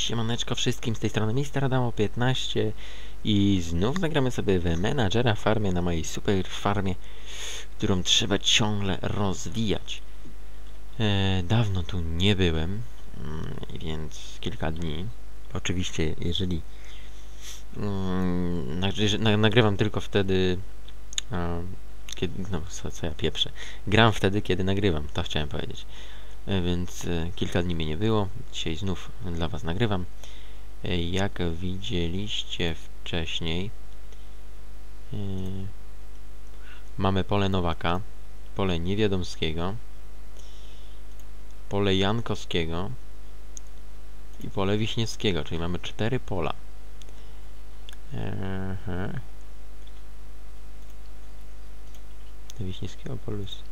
Siemaneczko wszystkim, z tej strony Mister Adamo 15 i znów zagramy sobie w menadżera farmie na mojej super farmie, którą trzeba ciągle rozwijać. E, dawno tu nie byłem, mm, więc kilka dni. Oczywiście, jeżeli na- nagrywam tylko wtedy, e, kiedy, no co, co ja pieprzę, gram wtedy, kiedy nagrywam, to chciałem powiedzieć. E, więc e, kilka dni mnie nie było. Dzisiaj znów dla Was nagrywam. E, Jak widzieliście wcześniej, mamy pole Nowaka, pole Niewiadomskiego, pole Jankowskiego i pole Wiśniewskiego, czyli mamy cztery pola. Ehe. Wiśniewskiego polu jest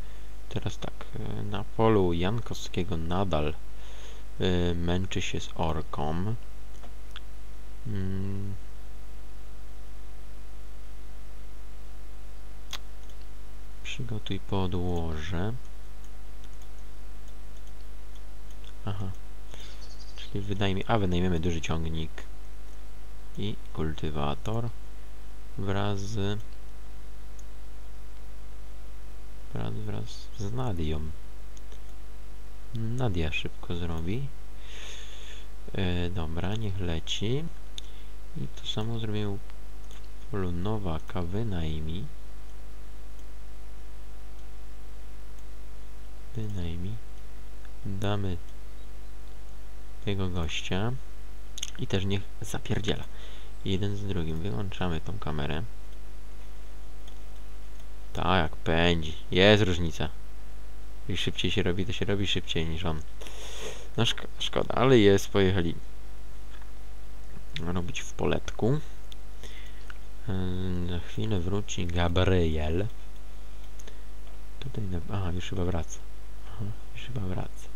Teraz tak, e, na polu Jankowskiego nadal y, męczy się z orką. Mm. Przygotuj podłoże. Aha. Czyli wynajmie, a wynajmiemy duży ciągnik i kultywator wraz z wraz, wraz z Nadią. Nadia szybko zrobi. E, dobra, niech leci. I to samo zrobię w polu Nowaka, wynajmij. Wynajmij. Damy tego gościa. I też niech zapierdziela. Jeden z drugim. Wyłączamy tą kamerę. Tak, jak pędzi. Jest różnica. Im szybciej się robi, to się robi szybciej niż on. No szko szkoda, ale jest, pojechali robić w poletku. Yy, Za chwilę wróci Gabriel. Tutaj na... Aha, już chyba wraca. Aha, już chyba wraca.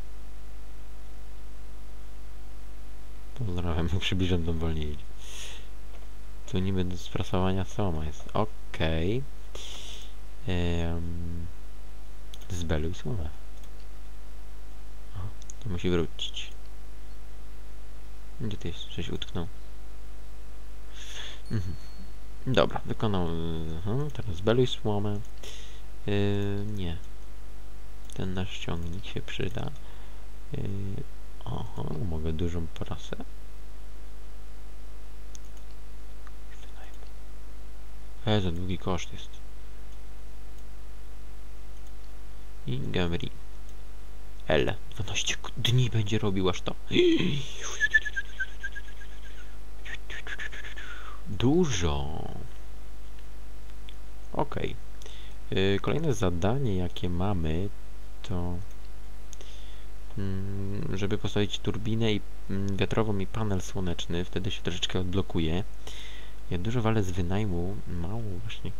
Pozdrawiam, przybliżam tą wolniej. Tu niby do sprasowania soma jest. Okej. Ehm, zbeluj słowę. O, to musi wrócić. Gdzie ty jest? Coś utknął. Mhm. Dobra, wykonał. Mhm, teraz zbeluj słomę. Yy, nie. Ten nasz ciągnik się przyda. Yy, aha, mogę dużą prasę. E, za długi koszt jest. I Gabri. L. 12 k- dni będzie robił aż to. Dużo. Yy, Kolejne zadanie, jakie mamy, to mm, żeby postawić turbinę i, mm, wiatrową i panel słoneczny, wtedy się troszeczkę odblokuje. Ja dużo walę z wynajmu, mało właśnie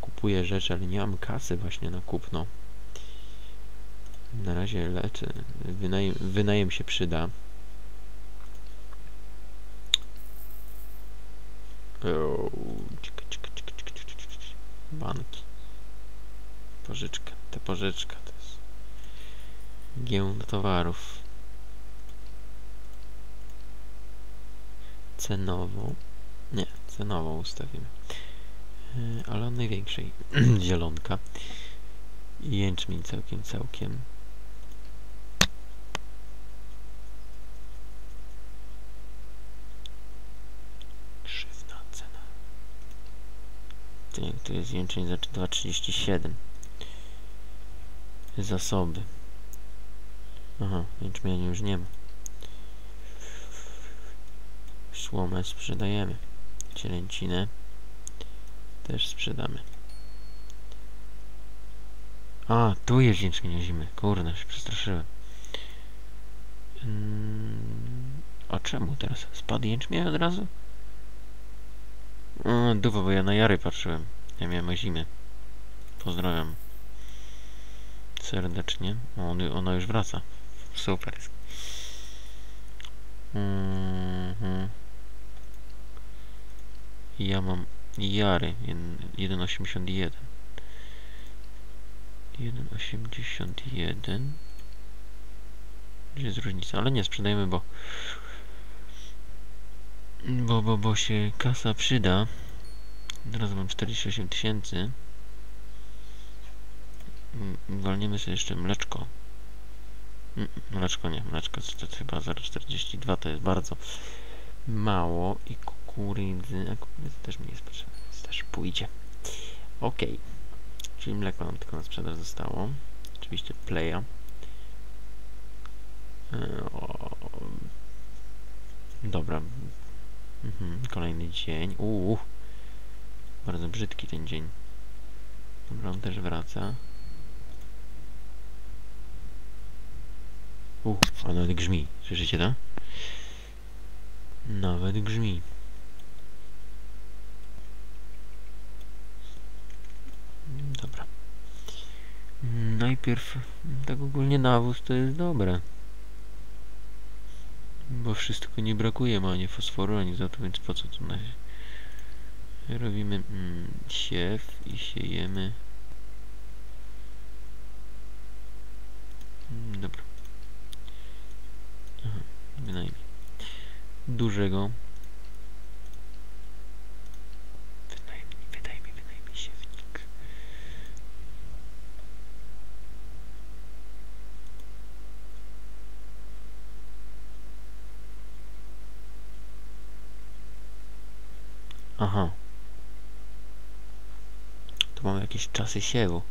kupuję rzeczy, ale nie mam kasy właśnie na kupno. Na razie leczę. Wynajem, wynajem się przyda. Banki. Pożyczka. Ta pożyczka to jest giełda towarów. Cenową. Nie, cenową ustawimy. Yy, ale od największej. Zielonka. I jęczmień całkiem, całkiem. Krzywna cena. To jak to jest jęczmień za 2,37. Zasoby. Aha, jęczmienia już nie ma. Słomę sprzedajemy. Cielęcinę też sprzedamy. A, tu jest jęczmień zimy. Kurde, się przestraszyłem. Mm, a czemu teraz? Spadł jęczmień od razu? O, duwa, bo ja na Jary patrzyłem. Ja miałem o zimie. Pozdrawiam. Serdecznie. O, on, ona już wraca. Super jest. Mhm. Ja mam Jary 1,81 1,81 Gdzie jest różnica? Ale nie sprzedajemy, bo Bo, bo, bo się kasa przyda. Teraz mam 48 tysięcy. Mm, Walniemy sobie jeszcze mleczko. Mm, Mleczko nie, mleczko to, to chyba 0,42 to jest bardzo mało i kukurydzy, a kukurydzy też mi jest potrzebna, więc też pójdzie. Ok, czyli mleko nam tylko na sprzedaż zostało. Oczywiście playa. E, Dobra. Mhm, kolejny dzień. Uuu. Bardzo brzydki ten dzień. Dobra, on też wraca. Uuu, a nawet grzmi. Słyszycie to? Nawet grzmi. Dobra. Najpierw, tak ogólnie nawóz to jest dobre. Bo wszystko nie brakuje ma ani fosforu, ani azotu, więc po co tu na Robimy mm, siew i siejemy. Mm, dobra. Aha, bynajmniej. Dużego. Wynajmij, wydajmij, wynajmij siewnik. Aha. Tu mamy jakieś czasy siewu.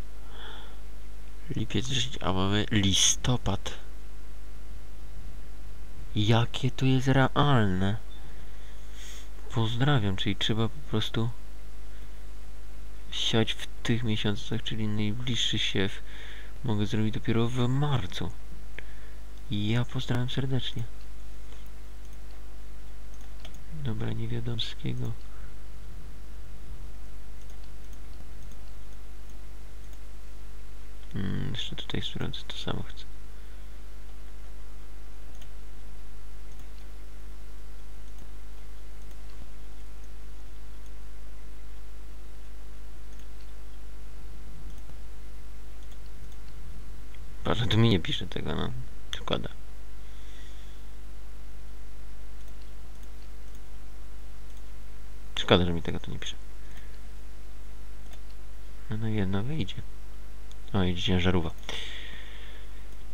Lipiec, wrzesień, a mamy listopad. Jakie to jest realne. Pozdrawiam, czyli trzeba po prostu siać w tych miesiącach, czyli najbliższy siew mogę zrobić dopiero w marcu. Ja pozdrawiam serdecznie. Dobra, niewiadomskiego. Mm, jeszcze tutaj sprawdzę to samo chcę. Patrz, tu mi nie pisze tego, no. Szkoda. Szkoda, że mi tego tu nie pisze. No, no jedno wyjdzie. O, idzie ciężarówka.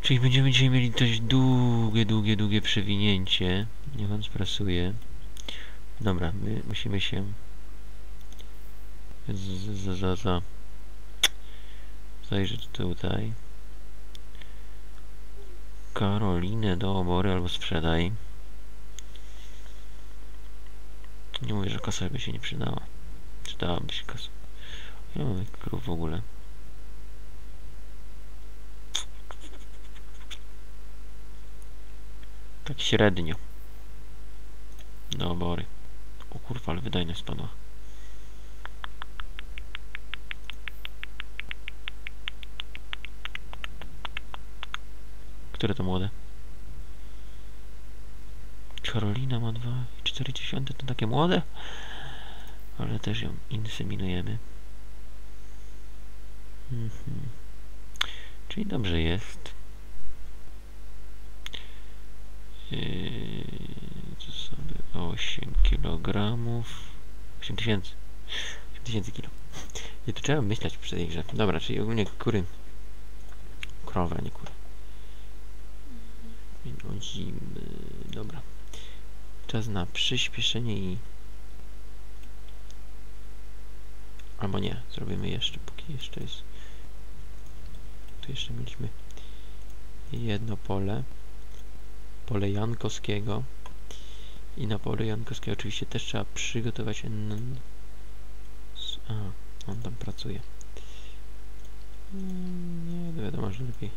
Czyli będziemy dzisiaj mieli dość długie, długie, długie przewinięcie. Nie wam sprasuję. Dobra, my musimy się z, z, za, za zajrzeć tutaj. Karolinę do obory albo sprzedaj. Nie mówię, że kasa by się nie przydała. Przydałaby się kasa. Ja mam krów w ogóle. Tak średnio. Do obory. O kurwa, ale wydajność spadła. Które to młode? Karolina ma 2,4 to takie młode, ale też ją inseminujemy. Mhm. Czyli dobrze jest. Yy, to sobie 8 kg. 8 tysięcy. 8 tysięcy kilo. I tu trzeba myśleć przy tej grze. Dobra, czyli ogólnie kury. Krowy, a nie kury. Wynudzimy. Dobra. Czas na przyspieszenie i... Albo nie, zrobimy jeszcze, póki jeszcze jest... Tu jeszcze mieliśmy jedno pole. Pole Jankowskiego. I na pole Jankowskiego oczywiście też trzeba przygotować... A, on tam pracuje. Nie, no wiadomo, że lepiej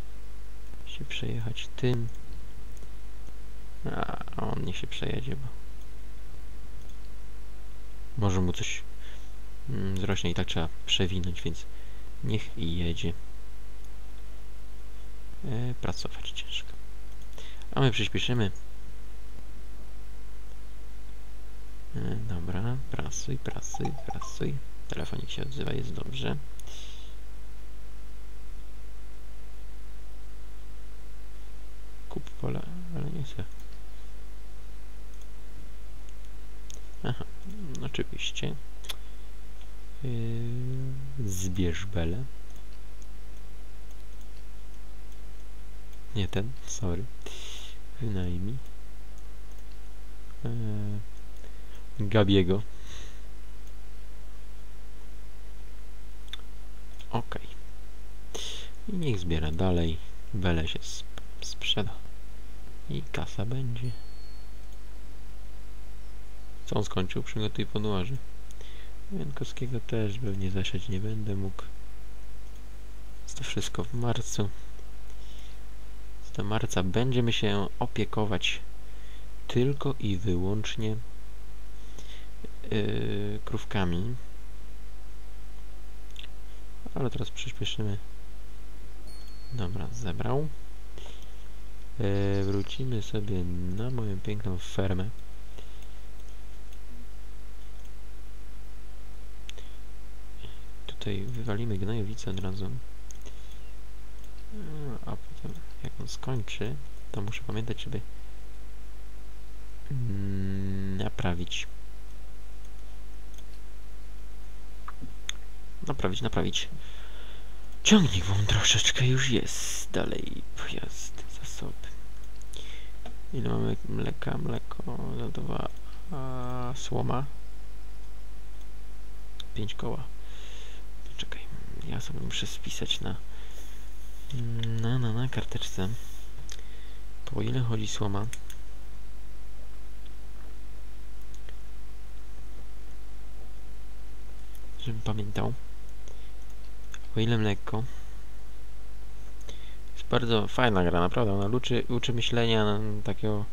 się przejechać tym. A on niech się przejedzie, bo może mu coś mm, zrośnie i tak trzeba przewinąć, więc niech jedzie. E, pracować ciężko. A my przyspieszymy. E, dobra, prasuj, prasuj, prasuj. Telefonik się odzywa, jest dobrze. Kup pole, ale nie chcę. Aha, oczywiście. Yy, zbierz belę. Nie ten, sorry. Wynajmij. Eee, Gabiego. Okej. I niech zbiera dalej. Bele się sp sprzeda. I kasa będzie. Co on skończył? Przygotuj podłoże. Jankowskiego też pewnie zasiać nie będę mógł. To wszystko w marcu. Do marca będziemy się opiekować tylko i wyłącznie yy, krówkami. Ale teraz przyspieszymy. Dobra, zebrał. Yy, wrócimy sobie na moją piękną fermę. Tutaj wywalimy gnojowicę od razu. Jak on skończy, to muszę pamiętać, żeby mm, naprawić. Naprawić, naprawić. Ciągnik wam troszeczkę już jest. Dalej pojazd, zasoby. Ile mamy mleka? Mleko, lodowa, a słoma. Pięć koła. Czekaj, ja sobie muszę spisać na na, na, na karteczce. Po ile chodzi słoma? Żebym pamiętał. Po ile mleko? Jest bardzo fajna gra, naprawdę. Ona uczy, uczy myślenia takiego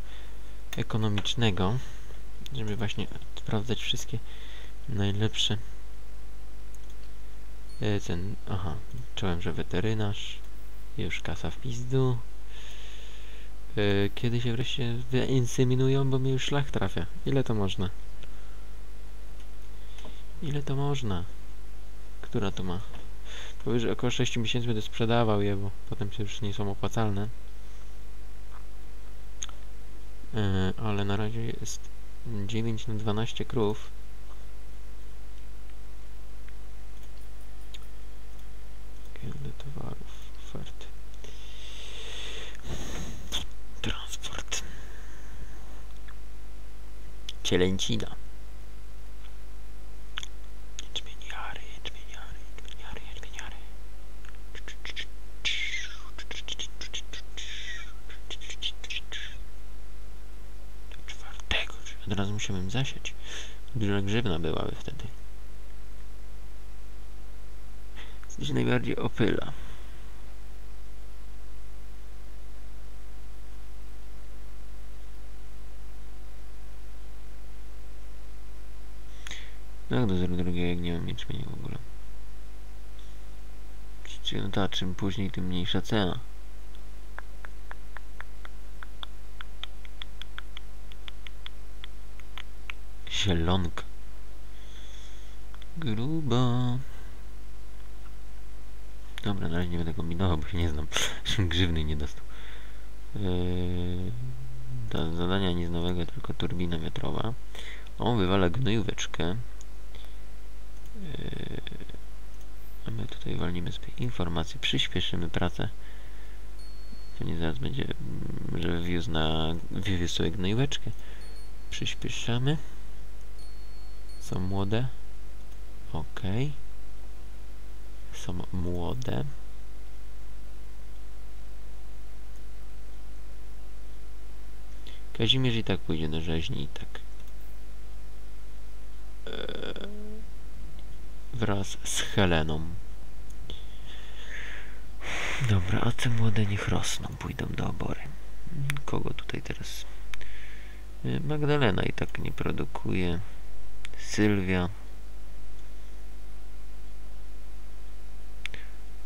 ekonomicznego, żeby właśnie sprawdzać wszystkie najlepsze ten, aha, czułem, że weterynarz już kasa w pizdu. Yy, kiedy się wreszcie wyinsyminują, bo mnie już szlach trafia. Ile to można? Ile to można? Która to ma? Powyżej około 6 miesięcy będę sprzedawał je, bo potem się już nie są opłacalne. Yy, ale na razie jest 9 na 12 krów. Kiedy towarów Cielęcina. Od razu musiałem zasiać. Duża grzywna byłaby wtedy. Co najbardziej opyla? Jak do 02 jak nie mam jęczmienia w ogóle? Przecież no ta, czym później, tym mniejsza cena. Zielonka. Grubo. Dobra, na razie nie będę kombinował, bo się nie znam. Grzywny nie dostał. Yy, ta zadania nic nowego, tylko turbina wiatrowa. On wywala gnojóweczkę. Yy, a my tutaj walnimy sobie informacje, przyspieszymy pracę. To nie zaraz będzie, mm, że wiózł na wywiózł sobie gnojóweczkę. Przyspieszamy. Są młode. Ok. Są młode. Kazimierz i tak pójdzie do rzeźni i tak. Eee, wraz z Heleną. Dobra, a te młode niech rosną, pójdą do obory. Kogo tutaj teraz? Eee, Magdalena i tak nie produkuje. Sylwia.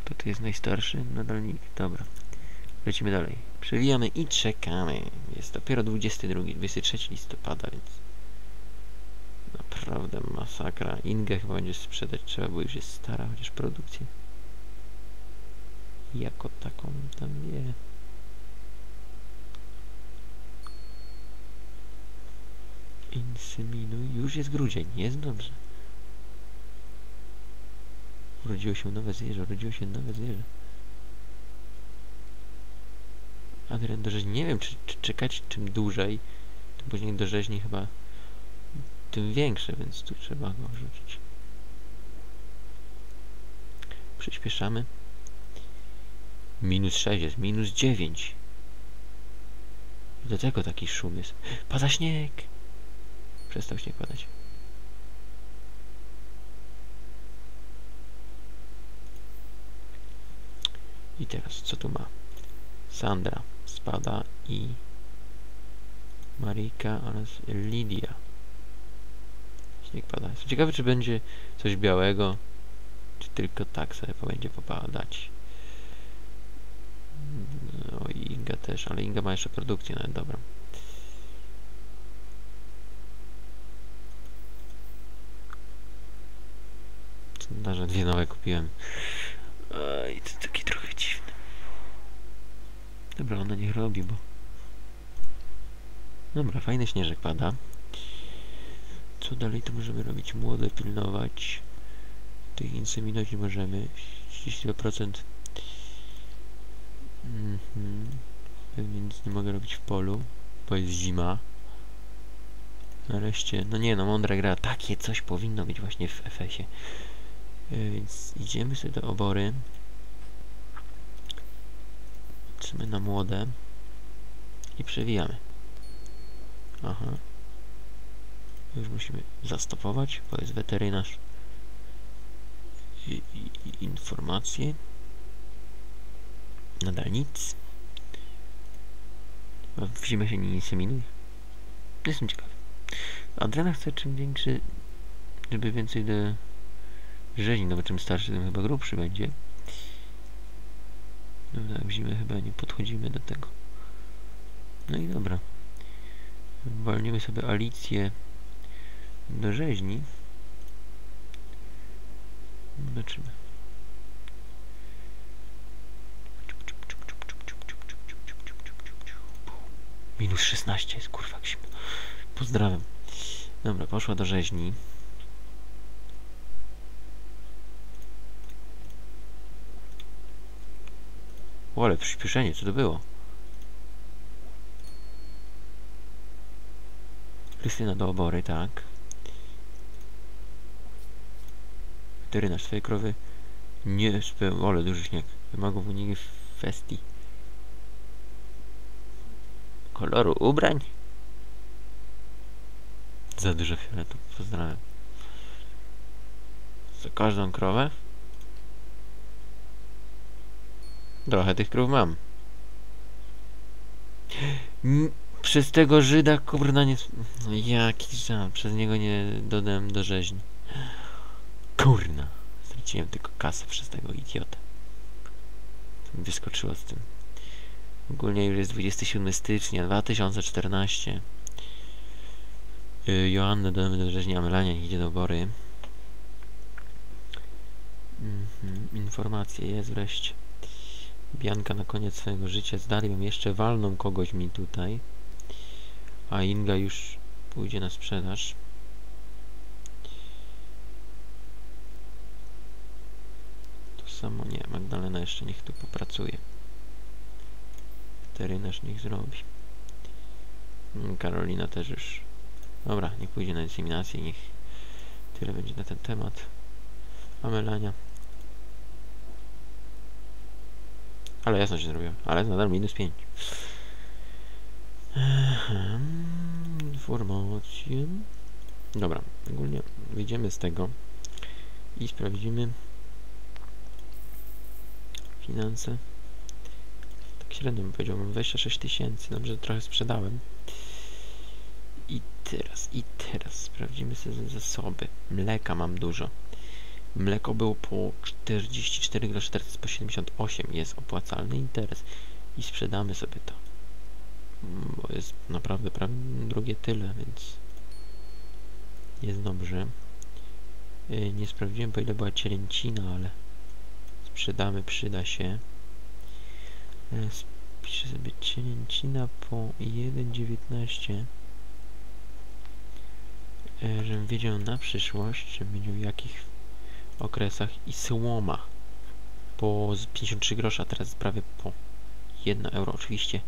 Kto tu jest najstarszy? Nadal nikt. Dobra. Lecimy dalej. Przewijamy i czekamy. Jest dopiero 22, 23 listopada, więc naprawdę masakra. Ingę chyba będzie sprzedać trzeba, bo już jest stara, chociaż produkcję jako taką tam wie. Inseminuj. Już jest grudzień. Jest dobrze. Urodziło się nowe zwierzę. Urodziło się nowe zwierzę. Adrian do rzeźni. Nie wiem, czy, czy czekać czym dłużej, tym później do rzeźni chyba tym większe, więc tu trzeba go wrzucić. Przyspieszamy. Minus 6 jest, minus 9. Do tego taki szum jest. Pada śnieg! Przestał śnieg padać. I teraz, co tu ma? Sandra spada i Marika oraz Lidia. Śnieg pada. Ciekawy, czy będzie coś białego, czy tylko tak sobie będzie popadać. No i Inga też, ale Inga ma jeszcze produkcję, no dobra. Sondaże dwie nowe kupiłem. I to taki trochę dziwny. Dobra, ona niech robi, bo... Dobra, fajny śnieżek pada. Co dalej to możemy robić? Młode pilnować. Tych inseminów nie możemy. 32% Mhm. Nic nie mogę robić w polu, bo jest zima. Nareszcie, no nie no, mądra gra, takie coś powinno być właśnie w FS-ie. Yy, więc idziemy sobie do obory. Patrzymy na młode. I przewijamy. Aha. Już musimy zastopować, bo jest weterynarz. I, i, informacje. Nadal nic. W zimę się nie inseminuj. Jestem ciekawy. Adriana chce czym większy, żeby więcej do rzeźni, no bo czym starszy, tym chyba grubszy będzie. No tak, w zimę chyba nie podchodzimy do tego. No i dobra. Walniemy sobie Alicję do rzeźni. Zobaczymy. Minus 16 jest, kurwa, zimno. Pozdrawiam. Dobra, poszła do rzeźni. O, ale przyspieszenie, co to było? Krystyna do obory, tak. Weterynarz swojej krowy nie spełnił. Ole, duży śnieg. Wymagał unigi festii koloru ubrań. Za dużo fioletu, pozdrawiam. Za każdą krowę? Trochę tych krów mam. przez tego Żyda, kurna, nie... No jaki żal, przez niego nie dodałem do rzeźni. Kurna. Straciłem tylko kasę przez tego idiota. Wyskoczyło z tym. Ogólnie już jest 27 stycznia 2014. Yy, Joannę damy do rzeźnia, Melania idzie do Bory. Mhm, informacje jest wreszcie. Bianka na koniec swojego życia z Darią jeszcze walną kogoś mi tutaj. A Inga już pójdzie na sprzedaż. Samo nie, Magdalena jeszcze niech tu popracuje weterynarz niech zrobi. Mm, Karolina też już. Dobra, niech pójdzie na inseminację, niech tyle będzie na ten temat. A Melania. Ale jasno się zrobiło, ale nadal minus 5. Informacje. Dobra, ogólnie wyjdziemy z tego i sprawdzimy finanse średnio bym powiedział, mam 26 tysięcy, dobrze, trochę sprzedałem. I teraz, i teraz sprawdzimy sobie zasoby. Mleka mam dużo. Mleko było po 44 groszy, teraz po 78. Jest opłacalny interes. I sprzedamy sobie to. Bo jest naprawdę prawie drugie tyle, więc jest dobrze. Y, nie sprawdziłem po ile była cielęcina, ale sprzedamy, przyda się. Piszę sobie cielęcina po 1,19 e, żebym wiedział na przyszłość, żebym wiedział w jakich okresach i słoma po z 53 grosza, teraz prawie po 1 euro. Oczywiście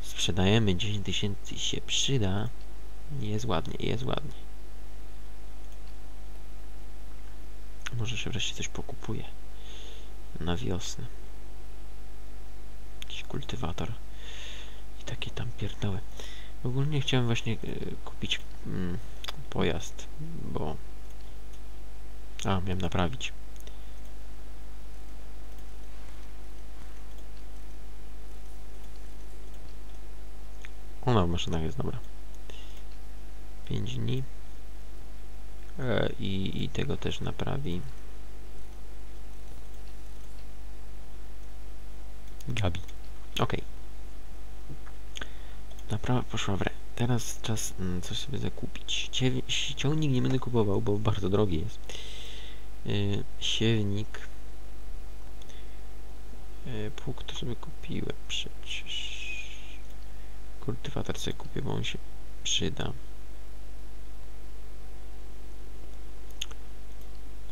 sprzedajemy 10 tysięcy się przyda. Jest ładnie, jest ładnie. Może się wreszcie coś pokupuje na wiosnę jakiś kultywator i takie tam pierdoły ogólnie chciałem właśnie e, kupić mm, pojazd bo a, miałem naprawić Ona w maszynach jest dobra. 5 dni. E, i, I tego też naprawi. Gabi. Ok. Naprawa poszła w re. Teraz czas mm, coś sobie zakupić. Ciewi ciągnik nie będę kupował, bo bardzo drogi jest. Yy, siewnik. Yy, pług to sobie kupiłem przecież. Kultywator sobie kupię, bo on się przyda.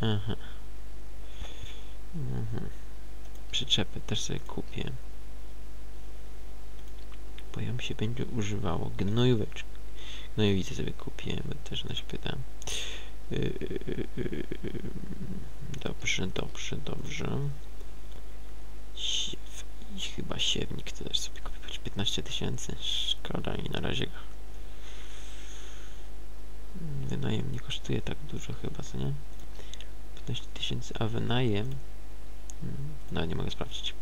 Aha. Mhm. Przyczepy też sobie kupię. Bo ją się będzie używało. Gnojóweczkę. Gnojowicę sobie kupię, bo też nas pyta. Yy, dobrze, dobrze, dobrze. Siew. I chyba siewnik to też sobie kupię. 15 tysięcy. Szkoda i na razie wynajem nie kosztuje tak dużo chyba, co nie? 15 tysięcy, a wynajem no nie mogę sprawdzić.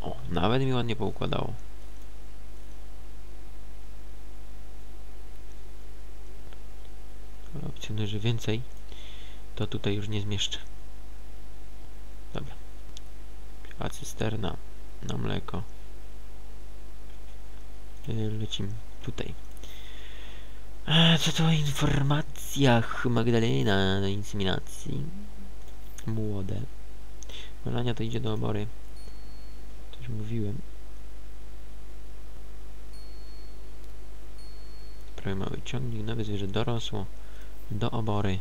O, nawet mi ładnie poukładało. Opcjonuję, że więcej to tutaj już nie zmieszczę. Dobra. A cysterna na mleko. Lecimy tutaj. A, co to o informacjach Magdalena do inseminacji? Młode. Melania to idzie do obory. Coś mówiłem. Prawie mały ciągnik, nowe zwierzę dorosło. Do obory.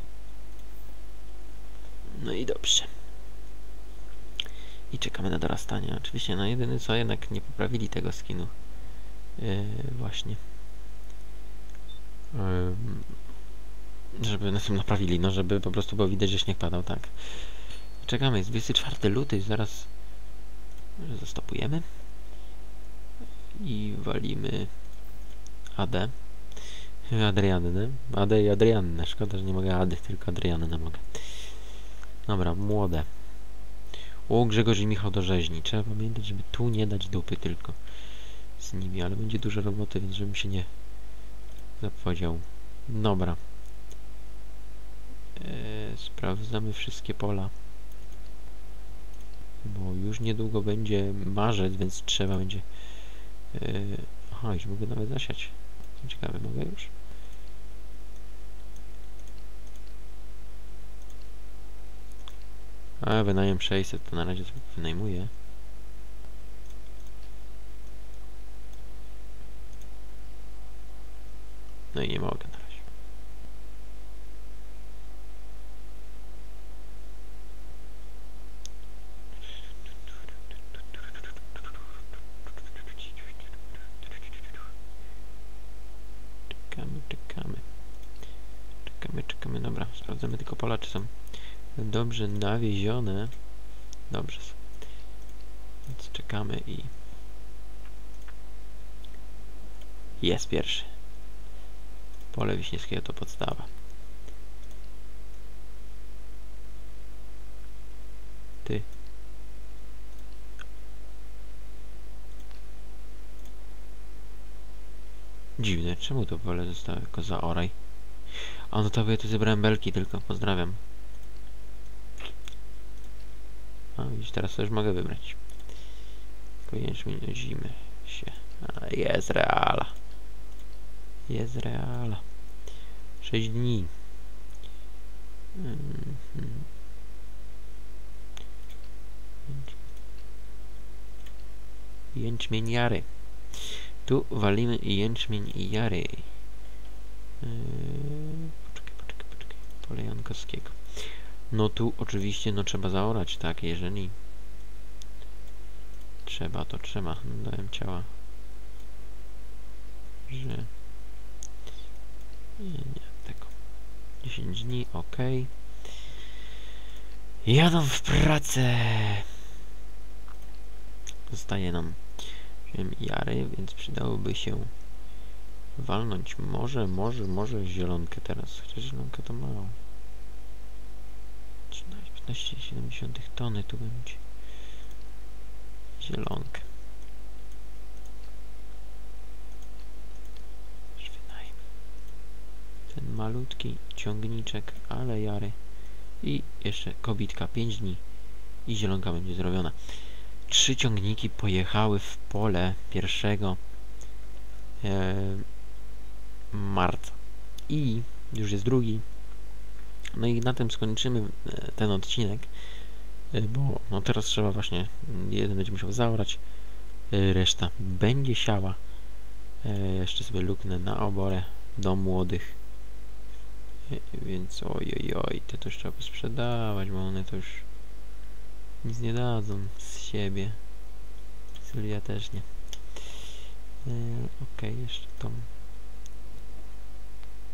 No i dobrze. I czekamy na dorastanie. Oczywiście, no jedyny co, jednak nie poprawili tego skinu. Yy, właśnie. Żeby na tym naprawili, no żeby po prostu było widać, że śnieg padał, tak. Czekamy, jest 24 luty, zaraz zastopujemy i walimy AD. Adriannę. AD i Adriannę. Szkoda, że nie mogę AD, tylko Adriannę mogę. Dobra, młode. O, Grzegorz i Michał do rzeźni. Trzeba pamiętać, żeby tu nie dać dupy tylko z nimi, ale będzie dużo roboty, więc żebym się nie zapowiedział. Dobra. Eee, sprawdzamy wszystkie pola. Bo już niedługo będzie marzec, więc trzeba będzie... Eee, aha, już mogę nawet zasiać. Ciekawe, mogę już? A, wynajem 600, to na razie wynajmuję. No i nie mogę na razie. Czekamy, czekamy. Czekamy, czekamy. Dobra, sprawdzamy tylko pola, czy są dobrze nawiezione. Dobrze. Więc czekamy i... Jest pierwszy. Pole Wiśniewskiego to podstawa. Ty. Dziwne, czemu to pole zostało jako zaoraj? A no to ja tu zebrałem belki tylko, pozdrawiam. A widzisz, teraz już mogę wybrać. Koniecznie zimy się. A, jest reala. Jest reala. 6 dni. Mm -hmm. Jęczmieniary. Tu walimy jęczmień jary. Yy, poczekaj, poczekaj, poczekaj. Pole Jankowskiego. No tu oczywiście, no trzeba zaorać, tak, jeżeli trzeba, to trzeba. Dałem ciała, że nie, nie, tego. 10 dni, ok. Jadą w pracę. Zostaje nam jary, więc przydałoby się walnąć może, może, może zielonkę teraz. Chociaż zielonkę to mało. 13,7 tony tu będzie. Zielonkę. Aż wynajmę. Ten malutki ciągniczek, ale jary. I jeszcze kobitka 5 dni. I zielonka będzie zrobiona. Trzy ciągniki pojechały w pole pierwszego e, marca. I już jest drugi. No i na tym skończymy e, ten odcinek, e, bo no teraz trzeba właśnie, mm, jeden będzie musiał zaorać, e, reszta będzie siała. E, jeszcze sobie luknę na oborę do młodych. E, Więc oj, oj, te już trzeba sprzedawać, bo one to już nic nie dadzą z siebie. Sylwia też nie. E, Okej, jeszcze tą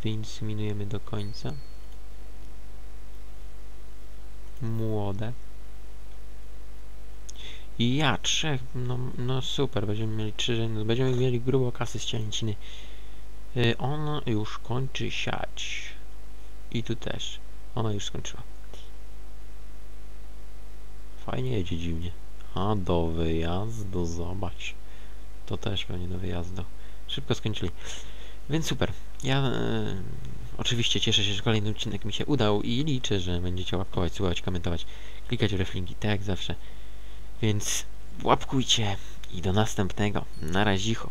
wyinseminujemy do końca. Młode. I ja, trzech, no, no super, będziemy mieli trzy, no, będziemy mieli grubo kasy z cielęciny. Y, ona już kończy siać. I tu też. Ona już skończyła. Fajnie jedzie dziwnie. A do wyjazdu, zobacz. To też pewnie do wyjazdu. Szybko skończyli. Więc super. Ja e, oczywiście cieszę się, że kolejny odcinek mi się udał i liczę, że będziecie łapkować, słuchać, komentować, klikać w reflinki, tak jak zawsze. Więc łapkujcie i do następnego. Na razicho.